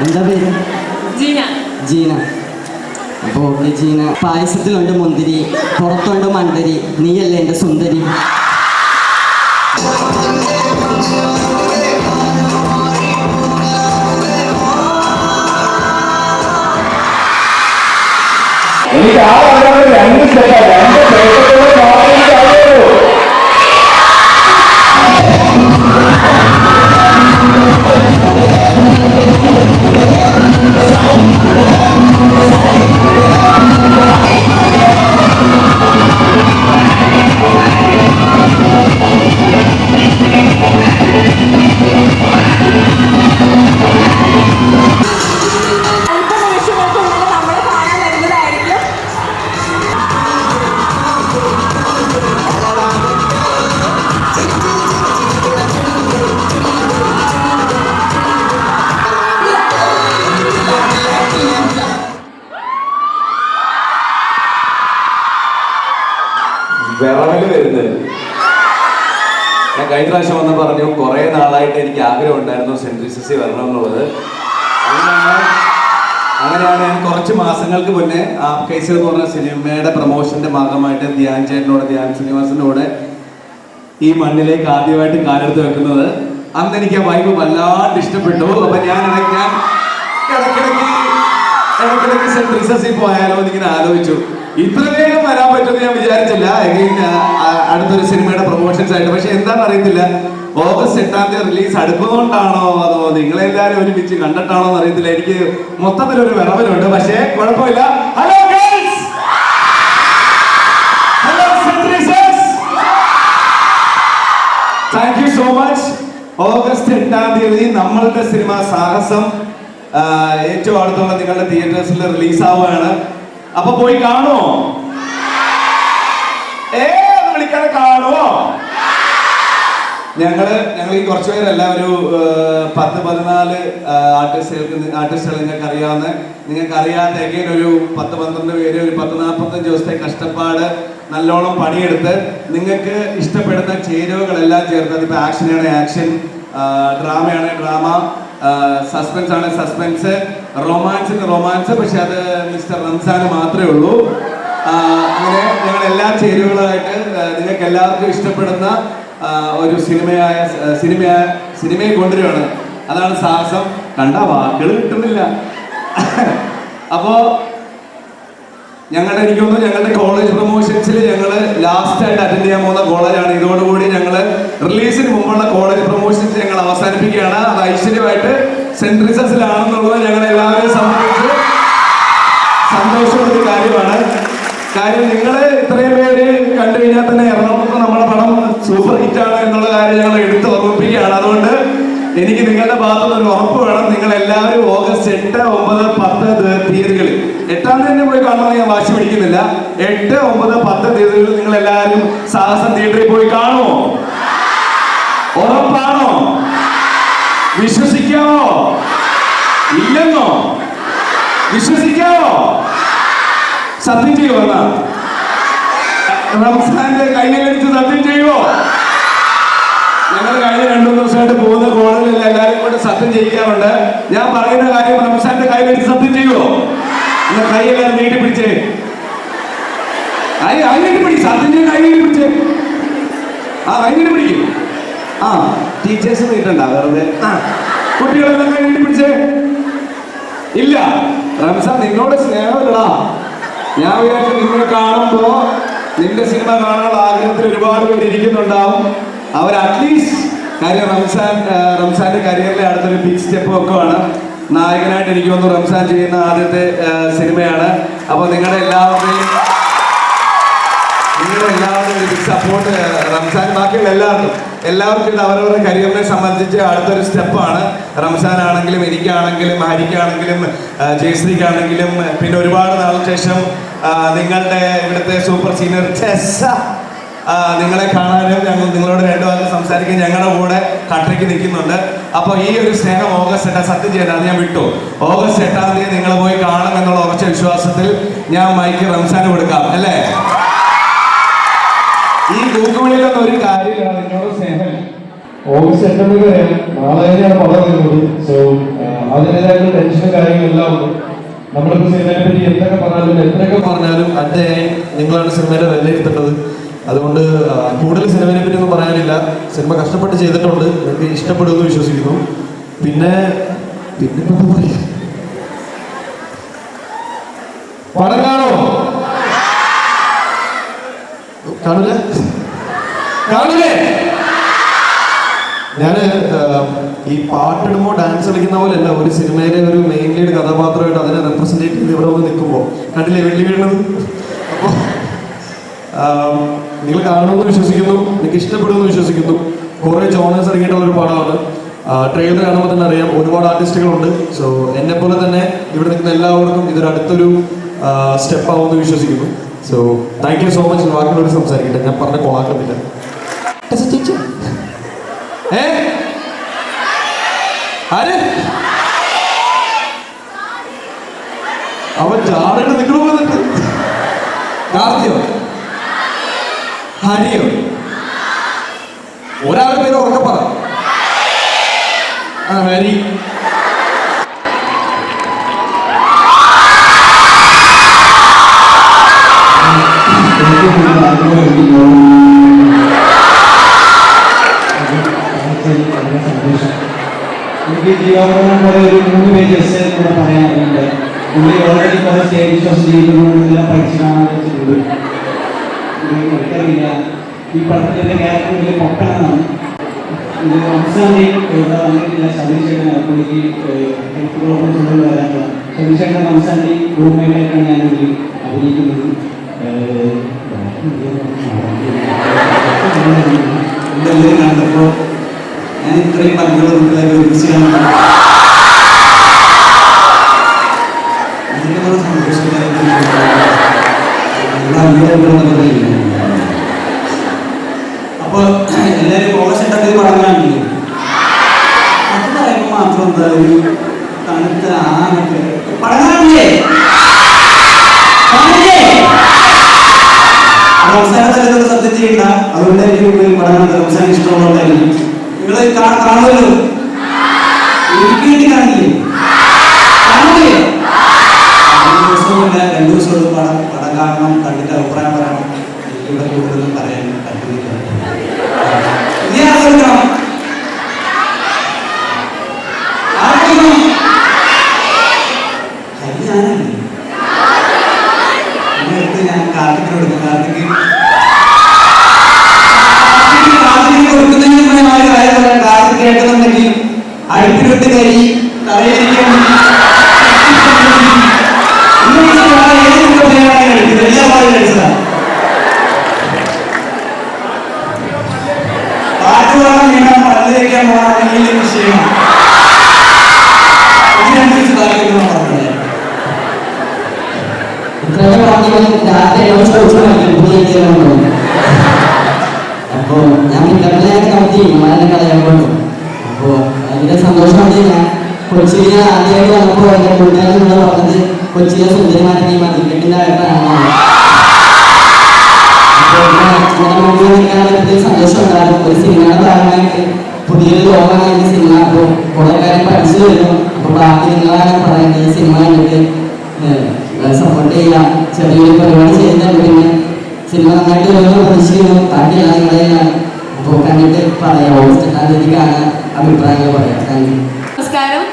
എന്താ പേര്? ജീന. ജീന. അപ്പോ ഓക്കെ ജീന പായസത്തിലുണ്ട് മുന്തിരി പുറത്തുണ്ട് മണ്ടരി. നീയല്ലേ എന്റെ സുന്ദരി? എനിക്ക് ആ രണ്ട് രണ്ട് വിറവൽ വരുന്നത്. ഞാൻ കഴിഞ്ഞ പ്രാവശ്യം വന്ന് പറഞ്ഞു കുറെ നാളായിട്ട് എനിക്ക് ആഗ്രഹം ഉണ്ടായിരുന്നു സെൻട്രി ജീസസിൽ വരണം എന്നുള്ളത് അങ്ങനെയാണ് ഞാൻ കുറച്ച് മാസങ്ങൾക്ക് മുന്നേ ആ കേസ് എന്ന് പറഞ്ഞ സിനിമയുടെ പ്രൊമോഷന്റെ ഭാഗമായിട്ട് ധ്യാൻ ചേട്ടനോട് ധ്യാൻ ശ്രീനിവാസന്റെ കൂടെ ഈ മണ്ണിലേക്ക് ആദ്യമായിട്ട് കാലെടുത്ത് വെക്കുന്നത്. അന്ന് എനിക്ക് ആ വൈബ് വല്ലാണ്ട് ഇഷ്ടപ്പെട്ടു. അപ്പൊ ഞാൻ ഞാൻ ഇടയ്ക്കിടയ്ക്ക് ഇടയ്ക്കിടയ്ക്ക് സെൻട്രി ട്രീസസിൽ പോയാലോ എന്നിങ്ങനെ ആലോചിച്ചു. ഇത്ര വേഗം വരാൻ പറ്റുമെന്ന് ഞാൻ വിചാരിച്ചില്ല. അടുത്തൊരു സിനിമയുടെ പ്രൊമോഷൻസ് ആയിട്ട്. പക്ഷെ എന്താണെന്ന് അറിയത്തില്ല ഓഗസ്റ്റ് എട്ടാം തീയതി റിലീസ് അടുക്കുന്നതുകൊണ്ടാണോ അതോ നിങ്ങളെല്ലാരും ഒരുമിച്ച് കണ്ടിട്ടാണോ എന്ന് അറിയത്തില്ല. എനിക്ക് മൊത്തത്തിൽ ഒരു വിറവലുണ്ട്. പക്ഷേ കുഴപ്പമില്ല. Hello thank you so much August എട്ടാം തീയതി നമ്മളുടെ സിനിമ സാഹസം ഏറ്റവും അടുത്തുള്ള നിങ്ങളുടെ തിയേറ്റേഴ്സിൽ റിലീസ് ആവുകയാണ്. അപ്പൊ പോയി കാണുമോ ഏ വിളിക്കാതെ കാണുമോ ഞങ്ങൾ ഞങ്ങൾ ഈ കുറച്ച് പേരല്ല ഒരു പത്ത് പതിനാല് ആർട്ടിസ്റ്റുകൾക്ക് ആർട്ടിസ്റ്റുകൾ നിങ്ങൾക്ക് അറിയാവുന്ന നിങ്ങൾക്ക് അറിയാത്ത എഗെയിൻ ഒരു പത്ത് പന്ത്രണ്ട് പേര് ഒരു പത്ത് നാൽപ്പത്തഞ്ച് ദിവസത്തെ കഷ്ടപ്പാട് നല്ലോണം പണിയെടുത്ത് നിങ്ങൾക്ക് ഇഷ്ടപ്പെടുന്ന ചേരുവകളെല്ലാം ചേർത്ത് അതിപ്പോൾ ആക്ഷനാണ് ആക്ഷൻ ഡ്രാമയാണ് ഡ്രാമ സസ്പെൻസ് ആണ് സസ്പെൻസ് റൊമാൻസിന് റൊമാൻസ് പക്ഷെ അത് മിസ്റ്റർ റംസാന് മാത്രമേ ഉള്ളൂ. അങ്ങനെ ഞങ്ങൾ എല്ലാ ചേരുവകളായിട്ട് നിങ്ങൾക്ക് എല്ലാവർക്കും ഇഷ്ടപ്പെടുന്ന ഒരു സിനിമയായ സിനിമ സിനിമയെ കൊണ്ടുവരികയാണ്. അതാണ് സാഹസം. കണ്ട വാക്കുകൾ കിട്ടുന്നില്ല. അപ്പോ ഞങ്ങളുടെ എനിക്ക് തോന്നുന്നു ഞങ്ങളുടെ കോളേജ് പ്രൊമോഷൻസിൽ ഞങ്ങൾ ലാസ്റ്റ് ആയിട്ട് അറ്റൻഡ് ചെയ്യാൻ പോകുന്ന കോളേജാണ്. ഇതോടുകൂടി ഞങ്ങൾ റിലീസിന് മുമ്പുള്ള കോളേജ് പ്രൊമോഷൻസ് ഞങ്ങൾ അവസാനിപ്പിക്കുകയാണ്. അത് ഐശ്വര്യമായിട്ട് സെന്റ് റിസസിലാണെന്നുള്ളത് ഞങ്ങൾ എല്ലാവരെയും സംബന്ധിച്ച് സന്തോഷമുള്ള കാര്യമാണ്. കാര്യം നിങ്ങൾ ഇത്രയും പേര് കണ്ടു കഴിഞ്ഞാൽ തന്നെ എറണാകുളത്ത് നമ്മുടെ പടം സൂപ്പർ ഹിറ്റ് ആണ് എന്നുള്ള കാര്യം ഞങ്ങൾ എടുത്ത് ഓർമ്മിപ്പിക്കുകയാണ്. അതുകൊണ്ട് എനിക്ക് നിങ്ങളുടെ ഭാഗത്തുനിന്ന് ഒരു ഉറപ്പ് വേണം. നിങ്ങൾ എല്ലാവരും ഓഗസ്റ്റ് എട്ട് ഒമ്പത് പത്ത് തീയതികളിൽ എട്ടാം തീയതി പോയി കാണണമെന്ന് ഞാൻ വാശി പിടിക്കുന്നില്ല. എട്ട് ഒമ്പത് പത്ത് തീയതികളിൽ നിങ്ങൾ എല്ലാവരും സാഹസം തിയേറ്ററിൽ പോയി കാണുമോ? ഉറപ്പാണോ? വിശ്വസിക്കാമോ ഇല്ലെന്നോ? വിശ്വസിക്കാമോ സത്യം ചെയ്യുമോ എന്നാ? റംസാന്റെ കയ്യിലെടുത്ത് സത്യം ചെയ്യുമോ ഞങ്ങൾ കഴിഞ്ഞ രണ്ടു ദിവസമായിട്ട് പോകുന്ന കോളേജിൽ എല്ലാവരും കൊണ്ട് സത്യം ചെയ്യിക്കാറുണ്ട് ഞാൻ പറയുന്ന കാര്യം റംസാന്റെ കയ്യിലെടുത്ത് സത്യം ചെയ്യുമോ എന്ന കൈയെല്ലാം നീട്ടി പിടിച്ചേ. കൈ കൈ നീട്ടി പിടി. സത്യം ചെയ്ത് കൈ നീട്ടി പിടിച്ചേ. ആ കൈ നീട്ടി പിടിക്കും. ആ ടീച്ചേഴ്സ് നീട്ടണ്ട വെറുതെ. കുട്ടികളെന്നൊക്കെ പിടിച്ചേ. ഇല്ല റംസാ നിന്നോട് സ്നേഹമില്ലടാ. ഞാൻ വിചാരിച്ചു നിന്നെ കാണുമ്പോ നിന്റെ സിനിമ കാണാനുള്ള ആഗ്രഹത്തിൽ ഒരുപാട് പേര് ഇരിക്കുന്നുണ്ടാവും. അവർ അറ്റ്ലീസ്റ്റ് കാര്യം റംസാൻ റംസാന്റെ കരിയറിലെ അടുത്തൊരു ബിഗ് സ്റ്റെപ്പ് ആണ് നായകനായിട്ട് എനിക്ക് തോന്നുന്നു റംസാൻ ചെയ്യുന്ന ആദ്യത്തെ സിനിമയാണ്. അപ്പോൾ നിങ്ങളുടെ എല്ലാവരുടെയും എല്ലാവരും ബിഗ് സപ്പോർട്ട് റംസാൻ. ബാക്കിയുള്ള എല്ലാവർക്കും എല്ലാവർക്കും അവരവരുടെ കരിയറിനെ സംബന്ധിച്ച് അടുത്തൊരു സ്റ്റെപ്പാണ്. റംസാൻ ആണെങ്കിലും എനിക്കാണെങ്കിലും ഹരിക്കാണെങ്കിലും ജയശ്രീക്കാണെങ്കിലും പിന്നെ ഒരുപാട് നാളിന് ശേഷം നിങ്ങളുടെ ഇവിടുത്തെ സൂപ്പർ സീനിയർ ചെസ്സ നിങ്ങളെ കാണാനും ഞങ്ങൾ നിങ്ങളോട് രണ്ടു വാക്ക് സംസാരിക്കാൻ ഞങ്ങളുടെ കൂടെ കട്ടയ്ക്ക് നിൽക്കുന്നുണ്ട്. അപ്പോൾ ഈ ഒരു സ്നേഹം ഓഗസ്റ്റ് എട്ടാം സത്യം ചെയ്യാൻ ഞാൻ വിട്ടു. ഓഗസ്റ്റ് എട്ടാം തീയതി നിങ്ങൾ പോയി കാണും എന്നുള്ള ഉറച്ച വിശ്വാസത്തിൽ ഞാൻ മൈക്ക് റംസാന് കൊടുക്കാം അല്ലേ? ഗൂഗിളിലൊന്നും ഒരു കാര്യമാണ് എന്നോട് സ്നേഹം. ഓഗസ്റ്റ് എട്ടാം തീയതി വരെ നാളെ തന്നെയാണ് പടം വരുന്നത്. സോ അതിന്റെതായിട്ടുള്ള ടെൻഷനും കാര്യങ്ങളെല്ലാം ഉണ്ട്. നമ്മളിപ്പോൾ സിനിമയെ പറ്റി എന്തൊക്കെ പറഞ്ഞാലും എത്രയൊക്കെ പറഞ്ഞാലും അന്റെ നിങ്ങളാണ് സിനിമയുടെ വിലയിരുത്തേണ്ടത് അതുകൊണ്ട് കൂടുതൽ സിനിമയെ പറ്റി ഒന്നും പറയാനില്ല. സിനിമ കഷ്ടപ്പെട്ട് ചെയ്തിട്ടുണ്ട്. എനിക്ക് ഇഷ്ടപ്പെടുമെന്ന് വിശ്വസിക്കുന്നു. പിന്നെ പിന്നെ ഇപ്പൊ എന്താ പടം കാണോ കാണില്ല കാണില്ലേ ഞാൻ ഈ പാട്ടിടുമ്പോൾ ഡാൻസ് കളിക്കുന്ന പോലെ അല്ല ഒരു സിനിമയിലെ ഒരു മെയിൻ ലീഡ് കഥാപാത്രമായിട്ട് അതിനെ റെപ്രസെന്റേറ്റ് ചെയ്ത് ഇവിടെ വന്ന് നിൽക്കുമ്പോൾ കണ്ടില്ലേ വെള്ളി വീണത് അപ്പോൾ നിങ്ങൾ കാണുമെന്ന് വിശ്വസിക്കുന്നു നിങ്ങൾക്ക് ഇഷ്ടപ്പെടുമെന്ന് വിശ്വസിക്കുന്നു. കുറേ ജോണേഴ്സ് ഇറങ്ങിയിട്ടുള്ള ഒരു പടമാണ് ട്രെയിലർ കാണുമ്പോൾ തന്നെ അറിയാം ഒരുപാട് ആർട്ടിസ്റ്റുകളുണ്ട് സോ എന്നെ പോലെ തന്നെ ഇവിടെ നിൽക്കുന്ന എല്ലാവർക്കും ഇതൊരു അടുത്തൊരു സ്റ്റെപ്പ് ആവുമെന്ന് വിശ്വസിക്കുന്നു. So thank you so much വാക്കിനോട് സംസാരിക്കട്ടെ. ഞാൻ പറഞ്ഞ കൊളാക്കുന്നില്ല ഏ? ആര്? അവൻ ചാടട്ട് നിങ്ങൾ വന്നിട്ട്. കാർത്തിയോ ഹരിയോ ഒരാളുടെ പേര് ഉറക്കെ പറ. ആ ഹരി. എനിക്ക് ജീവോപകരണം പോലെ ഒരു മൂന്ന് പേജ് എസ് കൂടെ പറയാനുണ്ട് പുള്ളി ഓൾറെഡി കുറെ സ്റ്റേജ് ഷോസ് ചെയ്യുന്നതെല്ലാം പഠിച്ചു കാണാൻ വെച്ചിട്ടുണ്ട് ഇത് എനിക്കറിയില്ല. ഈ പടത്തിലെ ക്യാരക്ടർ വലിയ പൊക്കണമെന്നാണ് ഇത് ഇവിടെ വന്നിട്ടില്ല സതീശേഖരൻ പുള്ളിക്ക് ഹെൽത്ത് പ്രോബ്ലംസ് ഉള്ളത് വരാനുള്ള സതീശേഖരൻ റൂംമേറ്റായിട്ടാണ് ഞാൻ ഇതിൽ അഭിനയിക്കുന്നത്. ഇതെല്ലാം കണ്ടപ്പോൾ ഞാൻ ഇത്രയും പങ്കുകൾ മുമ്പിലേക്ക് ഒരുമിച്ച് കാണുമ്പോൾ അതിനുള്ള സന്തോഷകരമായ അപ്പൊ എല്ലാവരും കോളേജ് ഉണ്ടാക്കിയത് പടം കാണില്ലേ അത് പറയുമ്പോൾ മാത്രം എന്താ ഒരു തണുത്ത ആനൊക്കെ പടം കാണില്ലേ കാണില്ലേ റംസാനെ തലത്തിൽ സത്യം ചെയ്യണ്ട അതുകൊണ്ട് എനിക്ക് കൂടുതൽ പടം കണ്ടത് റംസാൻ ഇഷ്ടമുള്ളതായിരിക്കും നിങ്ങൾ കാണുമല്ലോ എനിക്ക് വേണ്ടി കാണില്ലേ കാണില്ലേ രണ്ടു ദിവസമുള്ള പടം പടം കാണണം കണ്ടിട്ട് ഇതിനനുസരിച്ച് താല്പര്യം പറഞ്ഞത് ഇത്രയും പറഞ്ഞാൽ രാത്രി എന്നോട് ചോദിച്ചു കളിക്കും പുതിയ ചെയ്യുന്നുണ്ടോ അപ്പോ ഞാൻ പിന്നപ്പിലേക്ക് നടത്തി മലനെ കളയാൻ കൊണ്ടു അതിന്റെ സന്തോഷമുണ്ട് ഞാൻ കൊച്ചിയിലെ ആദ്യമായിട്ട് വന്നപ്പോ എന്റെ കൂട്ടുകാരൻ നിങ്ങൾ പറഞ്ഞത് കൊച്ചിയിലെ സുന്ദരിമാരുടെ ഈ മതിക്കെട്ടിന്റെ ആയിട്ടാണ് സന്തോഷം ഉണ്ടായിരുന്നു ഒരു സിനിമയുടെ ഭാഗമായിട്ട് പുതിയൊരു ലോകമാണ് ഈ സിനിമ. അപ്പോൾ കുറേ കാര്യം പഠിച്ചു വരുന്നു അപ്പോൾ ബാക്കി നിങ്ങളാണ് പറയുന്നത് സിനിമ കണ്ടിട്ട് സപ്പോർട്ട് ചെയ്യാം ചെറിയൊരു പരിപാടി ചെയ്യുന്നുണ്ട് പിന്നെ സിനിമ നന്നായിട്ട് വരുമെന്ന് പ്രതീക്ഷിക്കുന്നു. ബാക്കിയല്ല നിങ്ങളെയാണ് അപ്പോൾ കണ്ടിട്ട് പറയാം. ഓഗസ്റ്റ് എട്ടാം തീയതി കാണാൻ അഭിപ്രായങ്ങൾ പറയാം. താങ്ക് യു നമസ്കാരം.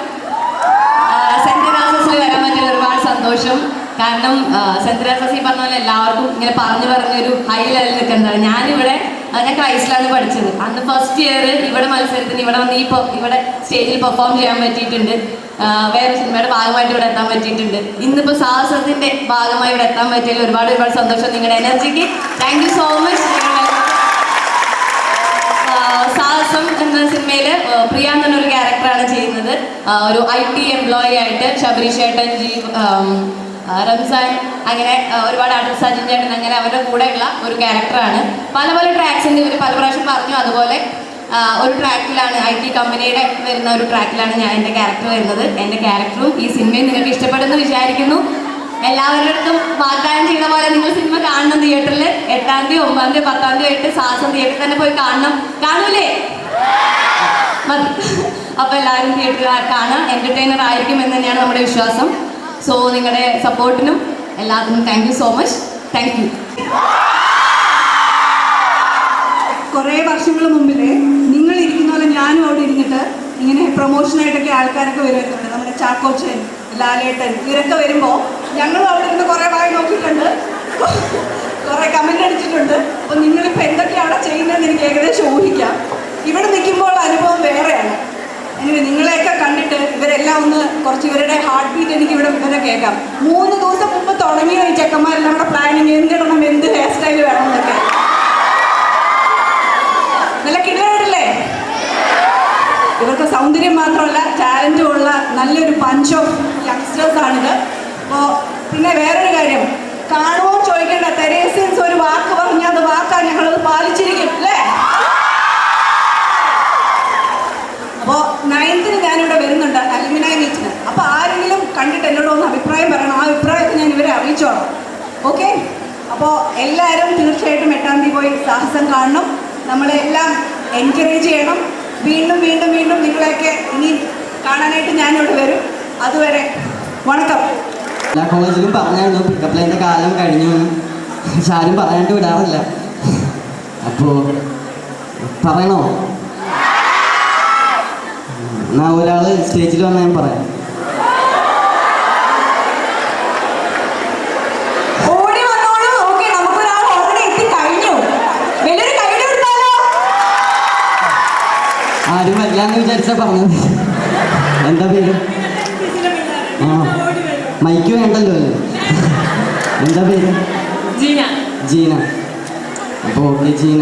സെന്റ് തെരേസസിൽ വരാൻ പറ്റിയ ഒരുപാട് സന്തോഷം. കാരണം സെന്റ് തെരേസസ് ഈ പറഞ്ഞ പോലെ എല്ലാവർക്കും ഇങ്ങനെ പറഞ്ഞു പറഞ്ഞൊരു ഹൈ ലെവലിൽ നിൽക്കുന്നതാണ്. ഞാനിവിടെ ഞാൻ ക്രൈസ്റ്റിലാണ് പഠിച്ചത്. അന്ന് ഫസ്റ്റ് ഇയർ ഇവിടെ മത്സരത്തിന് ഇവിടെ വന്ന് ഈ ഇവിടെ സ്റ്റേജിൽ പെർഫോം ചെയ്യാൻ പറ്റിയിട്ടുണ്ട്. വേറെ സിനിമയുടെ ഭാഗമായിട്ട് ഇവിടെ എത്താൻ പറ്റിയിട്ടുണ്ട്. ഇന്നിപ്പോൾ സാഹസത്തിന്റെ ഭാഗമായി ഇവിടെ എത്താൻ പറ്റിയതിൽ ഒരുപാട് ഒരുപാട് സന്തോഷം നിങ്ങളുടെ എനർജിക്ക് താങ്ക് സോ മച്ച് സാഹസം എന്ന സിനിമയിൽ പ്രിയ എന്നൊരു ക്യാരക്ടറാണ് ചെയ്യുന്നത്. ഒരു ഐ ടി എംപ്ലോയി ആയിട്ട് ശബരീഷ് ചേട്ടൻ ജീവ് ആം, റംസാൻ അങ്ങനെ ഒരുപാട് ആർട്ടിസ്റ്റ് ചേട്ടൻ അങ്ങനെ അവരുടെ കൂടെയുള്ള ഒരു ക്യാരക്ടറാണ്. പല പല ട്രാക്സ് ഉണ്ട്. ഇവർ പല പ്രാവശ്യം പറഞ്ഞു. അതുപോലെ ഒരു ട്രാക്കിലാണ് ഐ ടി കമ്പനിയുടെ വരുന്ന ഒരു ട്രാക്കിലാണ് ഞാൻ എന്റെ ക്യാരക്ടർ വരുന്നത്. എന്റെ ക്യാരക്ടറും ഈ സിനിമയും നിങ്ങൾക്ക് ഇഷ്ടപ്പെടുന്നു വിചാരിക്കുന്നു. എല്ലാവരുടെ വാഗ്ദാനം ചെയ്ത പോലെ നിങ്ങൾ സിനിമ കാണണം തിയേറ്ററിൽ എട്ടാം തീയതി ഒമ്പതാം തീയതി പത്താം തീയതി ആയിട്ട് സാഹസം തിയേറ്ററിൽ തന്നെ പോയി കാണണം. കാണൂലേ? അപ്പൊ എല്ലാവരും തിയേറ്ററിൽ കാണാം എന്റർടൈനർ ആയിരിക്കും എന്ന് തന്നെയാണ് നമ്മുടെ വിശ്വാസം. സോ നിങ്ങളുടെ സപ്പോർട്ടിനും എല്ലാത്തിനും thank you so much thank you കുറേ വർഷങ്ങൾ മുമ്പിൽ നിങ്ങൾ ഇരിക്കുന്ന പോലെ ഞാനും അവിടെ ഇരുന്നിട്ട് ഇങ്ങനെ പ്രൊമോഷനായിട്ടൊക്കെ ആൾക്കാരൊക്കെ വരുമായിരുന്നു നമ്മുടെ ചാക്കോച്ചൻ ലാലേട്ടൻ ഇവരൊക്കെ വരുമ്പോൾ ഞങ്ങളും അവിടെ ഇരുന്ന് കുറേ വായി നോക്കിയിട്ടുണ്ട്. കുറേ കമന്റ് അടിച്ചിട്ടുണ്ട്. അപ്പോൾ നിങ്ങളിപ്പോൾ എന്തൊക്കെയാണ് ചെയ്യുന്നതെന്ന് എനിക്ക് ഏകദേശം ഊഹിക്കാം. ഇവിടെ നിൽക്കുമ്പോൾ അനുഭവം വേറെയാണ്. എനിക്ക് നിങ്ങളെയൊക്കെ കണ്ടിട്ട് ഇവരെല്ലാം ഒന്ന് കുറച്ച് ഇവരുടെ ഹാർട്ട് ബീറ്റ് എനിക്ക് ഇവിടെ ഇവരെ കേൾക്കാം. മൂന്ന് ദിവസം മുമ്പ് തുടങ്ങിയ ഈ ചെക്കന്മാരെല്ലാം കൂടെ പ്ലാനിങ് എന്തിടണം എന്ത് ഹെയർ സ്റ്റൈൽ വേണം എന്നൊക്കെ നല്ല കിടലല്ലേ ഇവർക്ക് സൗന്ദര്യം മാത്രമല്ല ടാലന്റും ഉള്ള നല്ലൊരു പഞ്ച് ഓഫ് യങ്സ്റ്റേഴ്സ് ആണിത്. അപ്പോൾ പിന്നെ വേറൊരു കാര്യം. കാണുമോ ചോദിക്കേണ്ട. തെരേസിൻസ് ഒരു വാക്ക് പറഞ്ഞാൽ അത് വാക്കാ ഞങ്ങൾ പാലിച്ചിരിക്കും അല്ലേ? അപ്പോൾ നയൻത്തിന് ഞാനിവിടെ വരുന്നുണ്ട് അലുമിനായി മീറ്റിന്. അപ്പോൾ ആരെങ്കിലും കണ്ടിട്ട് എന്നോട് ഒന്ന് അഭിപ്രായം പറയണം. ആ അഭിപ്രായത്തിൽ ഞാൻ ഇവരെ അറിയിച്ചോളാം. ഓക്കെ? അപ്പോൾ എല്ലാവരും തീർച്ചയായിട്ടും എട്ടാം തീയതി പോയി സാഹസം കാണണം. നമ്മളെല്ലാം എൻകറേജ് ചെയ്യണം. വീണ്ടും വീണ്ടും വീണ്ടും നിങ്ങളെയൊക്കെ ഇനി കാണാനായിട്ട് ഞാനിവിടെ വരും. അതുവരെ വണക്കം. എല്ലാ കോളേജിലും പറഞ്ഞായിരുന്നു. പിക്കപ്പ് ലൈന്റെ കാലം കഴിഞ്ഞു. പക്ഷെ ആരും പറയാണ്ട് വിടാറില്ല. അപ്പോൾ പറയണോ? എന്നാ ഒരാൾ സ്റ്റേജിൽ വന്നാൽ ഞാൻ പറയാം. ആരും വരില്ല എന്ന് വിചാരിച്ചാ പറഞ്ഞത്. എന്താ പേര്? മൈക്ക് വേണ്ടല്ലോ. അല്ലേ എന്താ പേര്? ജീന. ജീന. അപ്പോൾ ഓക്കെ ജീന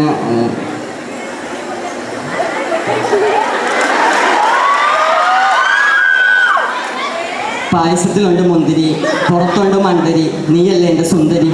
പായസത്തിലുണ്ട് മുന്തിരി പുറത്തുണ്ട് മണ്ടരി നീയല്ലേ എന്റെ സുന്ദരി?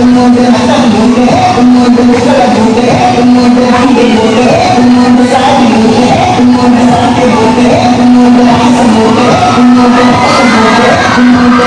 உன்னோடு மதம் உண்டு உன்னோடு உலகம் உண்டு உன்னோடு அன்பு உண்டு உன்னோடு சாதி உண்டு உன்னோடு சாதி உண்டு உன்னோடு ஆசம் உண்டு உன்னோடு ஆசம் உண்டு உன்னோடு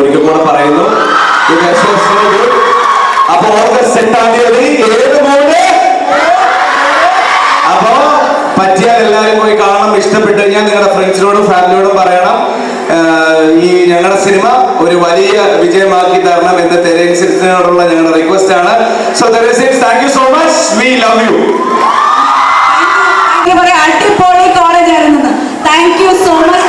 ഒരിക്കൽ കൂടെ പറയുന്നു. അപ്പൊ ഓഗസ്റ്റ് എട്ടാം തീയതി ഏത് മോഡ് അപ്പോ പറ്റിയാൽ എല്ലാവരും പോയി കാണണം. ഇഷ്ടപ്പെട്ട് കഴിഞ്ഞാൽ നിങ്ങളുടെ ഫ്രണ്ട്സിനോടും ഫാമിലിയോടും പറയണം. ഈ ഞങ്ങളുടെ സിനിമ ഒരു വലിയ വിജയമാക്കി തരണം എന്ന് തെരേസിനോടുള്ള ഞങ്ങളുടെ റിക്വസ്റ്റ് ആണ്. So Teresians thank you so much we love you അടിപൊളി കോളേജ് ആയിരുന്നു താങ്ക് യു സോ മച്ച്